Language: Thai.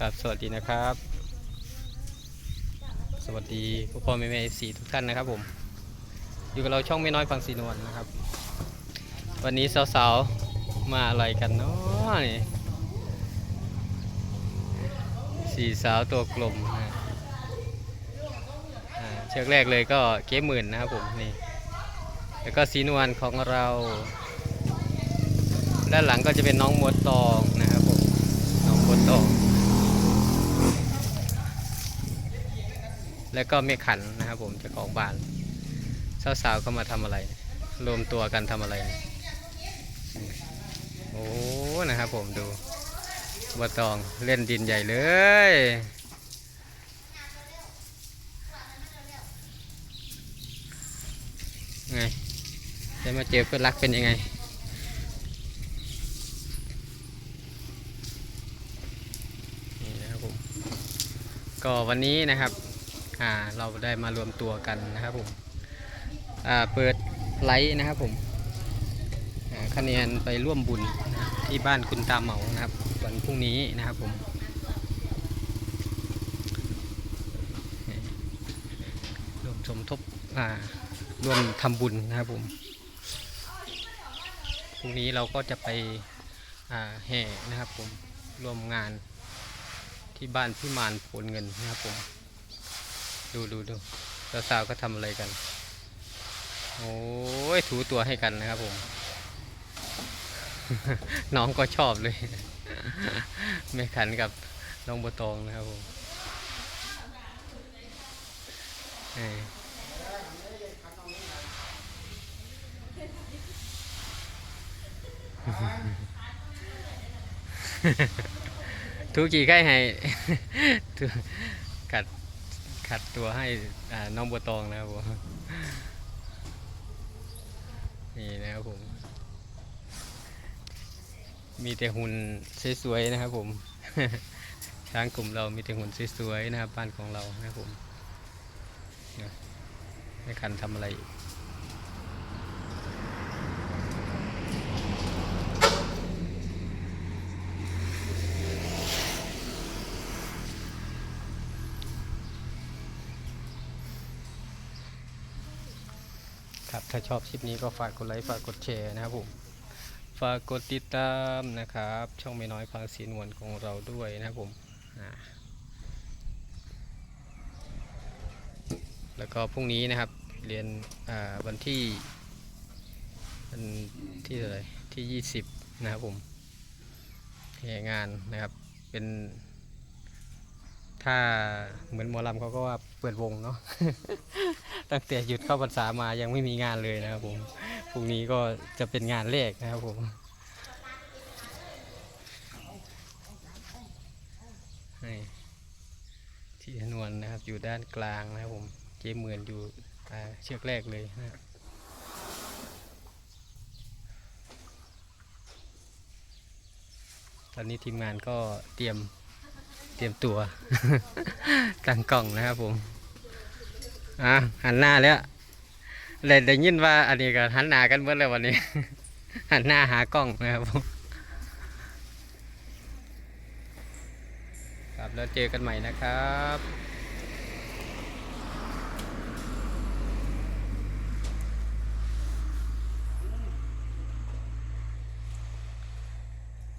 ครับสวัสดีนะครับ สวัสดีพ่อพ่อแม่แม่สีทุกท่านนะครับผม อยู่กับเราช่องไม่น้อยฟังสีนวลนะครับ วันนี้สาวๆมาอะไรกันเนาะนี่สี่สาวตัวกลมนะอ่าเชือกแรกเลยก็เก๊หมื่นนะครับผมนี่แล้วก็สีนวลของเรา ด้านหลังก็จะเป็นน้องมวดตองนะครับผมน้องมวดตอง แล้วก็ไม่ขันนะครับผมเจะของบ้านสาวๆก็มาทำอะไร รวมตัวกันทำอะไรอืมโอ้นะครับผมดูบวตองเล่นดินใหญ่เลยไงได้มาเจอเพื่อนรักเป็นยังไงนี่นะครับผมก็วันนี้นะครับ อ่าเราได้มารวมตัวกันนะครับผมอ่าเปิดไลฟ์นะครับผมคะแนนไปร่วมบุญนะที่บ้านคุณตาเหมานะครับ วันพรุ่งนี้นะครับผมรวมสมทบร่วมทำบุญนะครับผมพรุ่งนี้เราก็จะไปแห่นะครับผมร่วมงานที่บ้านพี่มานโพลเงินนะครับผม ดูดูดูสาวๆก็ทำอะไรกัน โอ้ยถูตัวให้กันนะครับผม น้องก็ชอบเลยแม่ขันกับน้องบัวตองนะครับผมทุกี่ใกล้ให้กัด ขัดตัวให้น้องบัวตองนะครับผมนี่นะครับผม มีแต่หุ่นสวยๆนะครับผมช้างกลุ่มเรามีแต่หุ่นสวยๆนะครับบ้านของเรานะครับผมนะไม่คันทำอะไร ครับ ถ้าชอบคลิปนี้ก็ฝากกดไลค์ฝากกดแชร์นะครับผมฝากกดติดตามนะครับ ช่องไม่น้อยฟังเสีนวลของเราด้วยนะครับผมแล้วก็พรุ่งนี้นะครับเรียนวันที่วันที่อะไรที่ 20 นะครับผมงานนะครับเป็น ถ้าเหมือนหมอลำเขาก็ว่าเปิดวงเนาะ ตั้งแต่หยุดเข้าพรรษามายังไม่มีงานเลยนะครับผม พรุ่งนี้ก็จะเป็นงานแรกนะครับผม นี่ที่นวลนะครับอยู่ด้านกลางนะครับผม เจ๊เหมือนอยู่เชือกแรกเลยนะครับตอนนี้ทีมงานก็เตรียม เตรียมตัว ตั้งกล่องนะครับผม อะหันหน้าแล้วเลยได้ยินว่าอันนี้ก็หันหน้ากันเมื่อแล้ววันนี้ หันหน้าหากล้องนะครับผม ครับแล้วเจอกันใหม่นะครับ